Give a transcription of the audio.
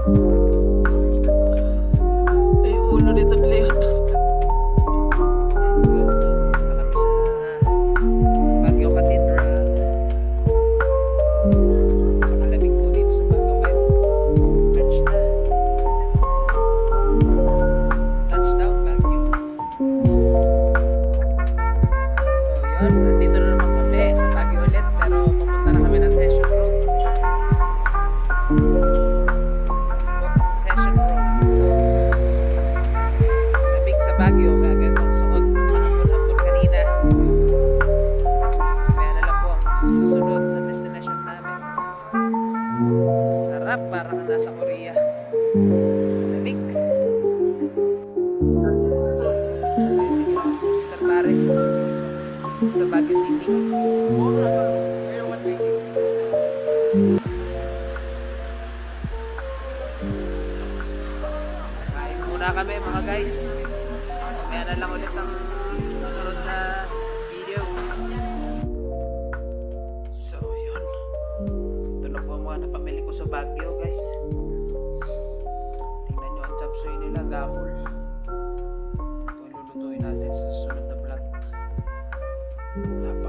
Ay, ulo nito Leo. Kami sa Baguio, kaya ganitong suot. Mahapon-hapon kanina. Kaya na lang po ang susunod na destination namin. Sarap, parang nasa Korea. Lamig. Mr. Paris sa Baguio City. Kain muna kami mga guys na lang ulit ang susunod na video. So, yun. Ito na po ang mga napamili ko sa Baguio, guys. Tingnan nyo ang chapsoy nila, gamol. Ito yung lulutuin natin sa susunod na vlog. Love.